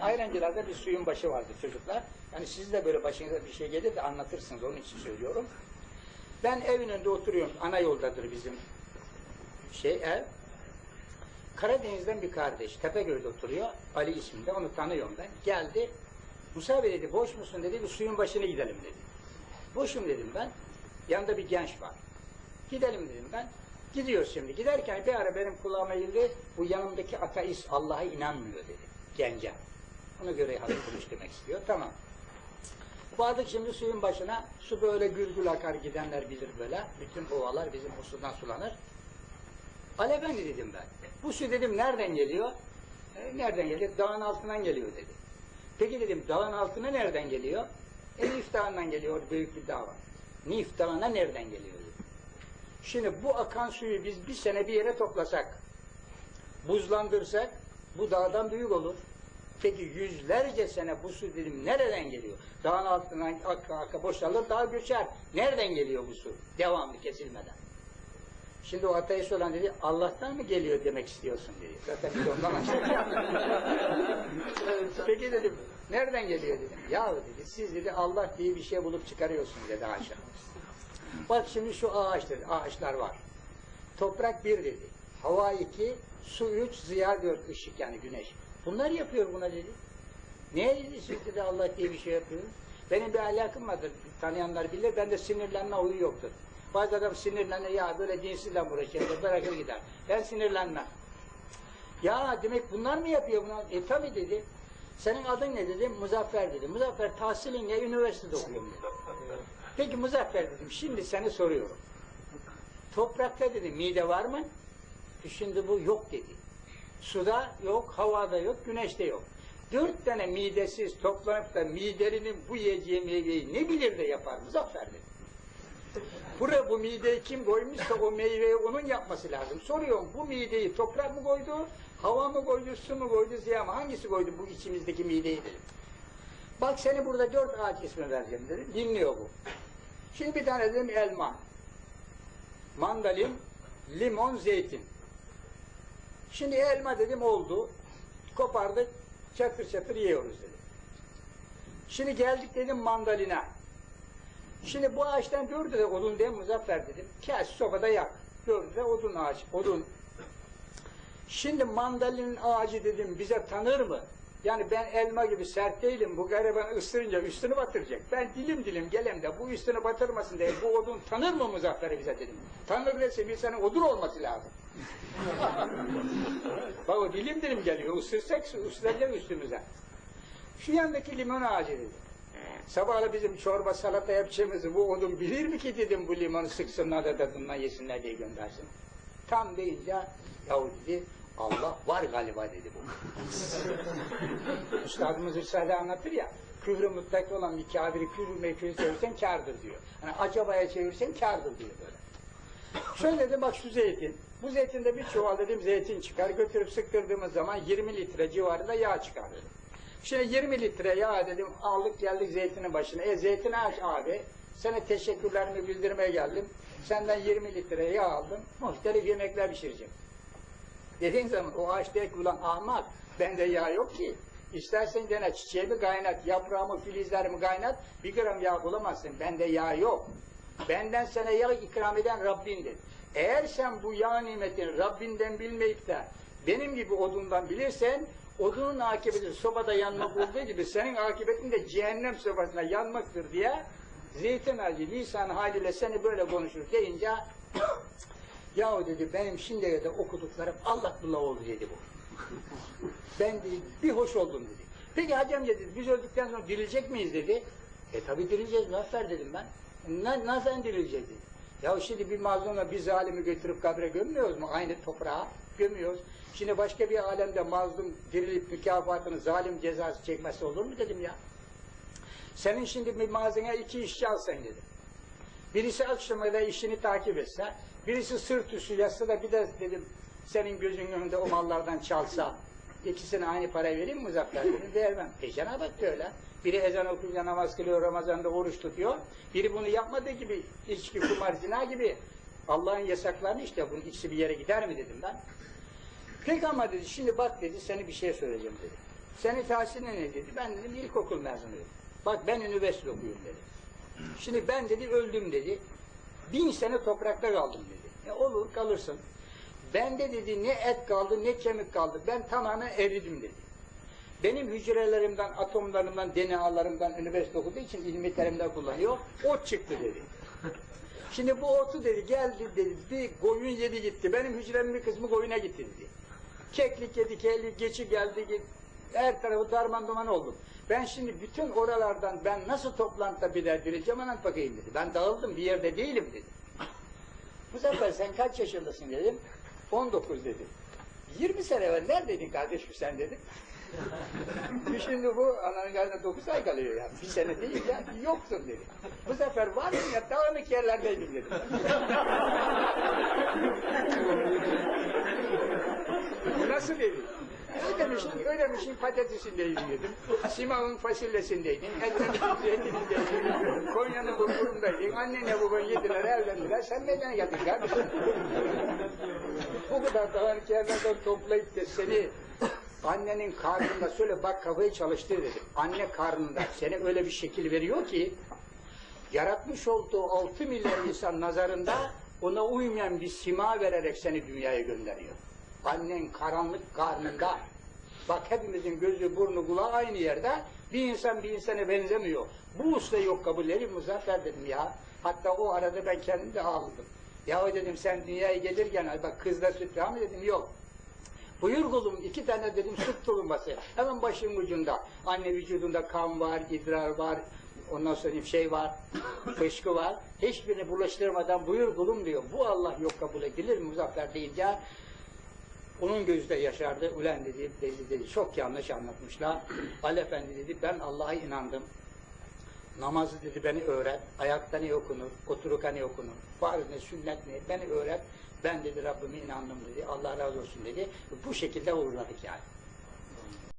Ayrancılar'da bir suyun başı vardı çocuklar. Yani siz de böyle başınıza bir şey gelir de anlatırsınız onun için söylüyorum. Ben evin önünde oturuyorum. Ana yoldadır bizim şey ev. Karadeniz'den bir kardeş Tepegöl'de oturuyor. Ali isminde onu tanıyorum ben. Geldi. Musa Bey dedi boş musun dedi bir suyun başına gidelim dedi. Boşum dedim ben. Yanında bir genç var. Gidelim dedim ben. Gidiyoruz şimdi. Giderken bir ara benim kulağıma girdi. Bu yanımdaki ateist Allah'a inanmıyor dedi. Gence. Ona göre hazırlamış demek istiyor. Tamam. Vardık şimdi suyun başına. Su böyle gül gül akar gidenler bilir böyle. Bütün ovalar bizim o sudan sulanır. Ali Efendi dedim ben. Bu su dedim nereden geliyor? "E, nereden geliyor? Dağın altından geliyor dedi. Peki dedim dağın altına nereden geliyor? E Nif Dağı'ndan geliyor. Büyük bir dağ var. Nif Dağı'na nereden geliyor dedim. Şimdi bu akan suyu biz bir sene bir yere toplasak, buzlandırsak bu dağdan büyük olur. Peki yüzlerce sene bu su dedim nereden geliyor? Dağın altından aka aka boşalır dağ göçer. Nereden geliyor bu su? Devamlı kesilmeden. Şimdi o ateist olan dedi Allah'tan mı geliyor demek istiyorsun dedi. Zaten biz ondan Peki dedim nereden geliyor dedim. Ya dedi siz dedi Allah diye bir şey bulup çıkarıyorsunuz dedi aşağı. Bak şimdi şu ağaç dedi, ağaçlar var. Toprak bir dedi. Hava iki, su üç, ziya dört, ışık yani güneş. Bunlar yapıyor buna dedi. Niye dedi siz dedi Allah diye bir şey yapıyor. Benim bir alakam vardır, tanıyanlar bilir, bende sinirlenme huyu yoktur. Bazı adam sinirlenir, ya böyle dinsizle uğraşıyor, bırakır gider. Ben sinirlenmem. Ya demek bunlar mı yapıyor bunu? E tabi dedi. Senin adın ne dedi? Muzaffer dedi. Muzaffer tahsilin ne? Üniversitede okuyorum dedi. Peki Muzaffer dedim, şimdi seni soruyorum. Toprakta dedi, mide var mı? Şimdi bu yok dedi. Suda yok, havada yok, güneşte yok. Dört tane midesiz toplanıp da miderinin bu yiyeceği meyveyi ne bilir de yapar Muzaffer dedi. Buraya bu mideyi kim koymuşsa o meyveyi onun yapması lazım. Soruyorum bu mideyi toprak mı koydu, hava mı koydu, su mu koydu, ziya mı? Hangisi koydu bu içimizdeki mideyi dedim. Bak seni burada dört ağaç ismi vereceğim dedi. Dinliyor bu. Şimdi bir tane dedim elma, mandalin, limon, zeytin. Şimdi elma dedim oldu. Kopardık, çatır çatır yiyoruz dedim. Şimdi geldik dedim mandalina. Şimdi bu ağaçtan dördü de odun mi Muzaffer dedim. Kes sobada yak. Dördü de odun ağaç, odun. Şimdi mandalinin ağacı dedim bize tanır mı? Yani ben elma gibi sert değilim. Bu gariban ısırınca üstünü batıracak. Ben dilim dilim gelem de bu üstünü batırmasın diye bu odun tanır mı Muzaffer'i bize dedim. Tanır dese bir sene odun olması lazım. Bak o dilim dilim geliyor. Isırsak ısıracak üstümüze. Şu yandaki limon ağacı dedim. Sabahla bizim çorba salata yapacağımızı bu odun bilir mi ki dedim bu limonu sıksınlar da tadından yesinler diye göndersin. Tam deyince yahu dedi Allah var galiba dedi bu. Üstadımız Risale anlatır ya küfrü mutlak olan bir kafiri küfrü mekfiri çevirsen kârdır diyor. Yani acabaya çevirsen kârdır diyor böyle. Şöyle bak şu zeytin. Bu zeytinde bir çuval dedim zeytin çıkar. Götürüp sıktırdığımız zaman 20 litre civarında yağ çıkar dedim. Şimdi 20 litre yağ dedim aldık geldik zeytinin başına. E zeytin aç abi. Sana teşekkürlerimi bildirmeye geldim. Senden 20 litre yağ aldım. Muhtelif yemekler pişireceğim. Dediğin zaman o ağaç der ki ulan ahmak bende yağ yok ki. İstersen dene çiçeğimi kaynat, yaprağımı, filizlerimi kaynat, bir gram yağ bulamazsın. Bende yağ yok. Benden sana yağ ikram eden Rabbindir. Eğer sen bu yağ nimetini Rabbinden bilmeyip de benim gibi odundan bilirsen odunun akıbeti sobada yanmak olduğu gibi senin akıbetin de cehennem sobasında yanmaktır diye zeytin ağacı lisan haliyle seni böyle konuşur deyince yahu dedi benim şimdiye kadar okuduklarım Allah bullah oldu dedi bu. ben dedi, bir hoş oldum dedi. Peki hacı dedi biz öldükten sonra dirilecek miyiz dedi. E tabi dirileceğiz Muzaffer dedim ben. Na, nasıl dedi. Ya şimdi bir mazlumla bir zalimi götürüp kabre gömmüyoruz mu? Aynı toprağa gömüyoruz. Şimdi başka bir alemde mazlum dirilip mükafatını zalim cezası çekmesi olur mu dedim ya. Senin şimdi bir mağazana iki işçi alsan dedim. Birisi akşamda işini takip etse, birisi sırt üstü yatsa da bir de dedim senin gözünün önünde o mallardan çalsa, ikisine aynı parayı vereyim mi Muzaffer vermem. E Cenab-ı Hak da öyle. Biri ezan okuyunca namaz kılıyor, Ramazan'da oruç tutuyor. Biri bunu yapmadığı gibi, içki, kumar, zina gibi Allah'ın yasaklarını işte bunun ikisi bir yere gider mi dedim ben. Peki ama dedi, şimdi bak dedi, seni bir şey söyleyeceğim dedi. Senin tahsilin ne dedi? Ben dedim ilkokul mezunuyum. Bak ben üniversite okuyorum dedi. Şimdi ben dedi öldüm dedi. Bin sene toprakta kaldım dedi. E olur kalırsın. Bende dedi ne et kaldı ne kemik kaldı. Ben tamamen eridim dedi. Benim hücrelerimden, atomlarımdan, DNA'larımdan üniversite okuduğu için ilmi terimler kullanıyor. Ot çıktı dedi. Şimdi bu otu dedi geldi dedi bir koyun yedi gitti. Benim hücremin bir kısmı koyuna gitti dedi. Keklik yedi, keklik geçi geldi gitti. Her tarafı darman duman oldum. Ben şimdi bütün oralardan ben nasıl toplantıda bilerdireceğim anlat bakayım dedi. Ben dağıldım bir yerde değilim dedi. Bu sefer sen kaç yaşındasın dedim. 19 dedi. 20 sene evvel neredeydin kardeşim sen dedim. Şimdi bu ananın karnında 9 ay kalıyor yani. Bir sene değil ya. Yoksun dedi. Bu sefer var mı ya dağınık yerlerdeydim dedim. Nasıl dedi? Ödemişin, ödemişin patatesindeydim dedim. Simav'ın fasulyesindeydim. Edremit'in zeytinindeydim. Konya'nın bulgurundaydın. Annenle baban yediler, evlendiler. Sen neden geldin kardeşim? Bu kadar dağınık yerlerden toplayıp da seni annenin karnında söyle bak kafayı çalıştır dedim. Anne karnında seni öyle bir şekil veriyor ki yaratmış olduğu 6 milyar insan nazarında ona uymayan bir sima vererek seni dünyaya gönderiyor. Annen karanlık karnında. Bak hepimizin gözü, burnu, kulağı aynı yerde. Bir insan bir insana benzemiyor. Bu usta yok kabulleri Muzaffer dedim ya. Hatta o arada ben kendim de ağladım. Ya dedim sen dünyaya gelirken bak kızla süt var mı dedim yok. Buyur kulum iki tane dedim süt tulumması. Hemen başın ucunda. Anne vücudunda kan var, idrar var, ondan sonra bir şey var, fışkı var. Hiçbirini bulaştırmadan buyur kulum diyor. Bu Allah yok kabul edilir mi Muzaffer deyince onun gözü de yaşardı. Ulen dedi, dedi, dedi. Çok yanlış anlatmışlar. Ali Efendi dedi, ben Allah'a inandım. Namazı dedi beni öğret. Ayakta ne okunur, otururken ne okunur. Farz ne, sünnet ne, beni öğret. Ben dedi Rabbime inandım dedi. Allah razı olsun dedi. Bu şekilde uğurladık yani.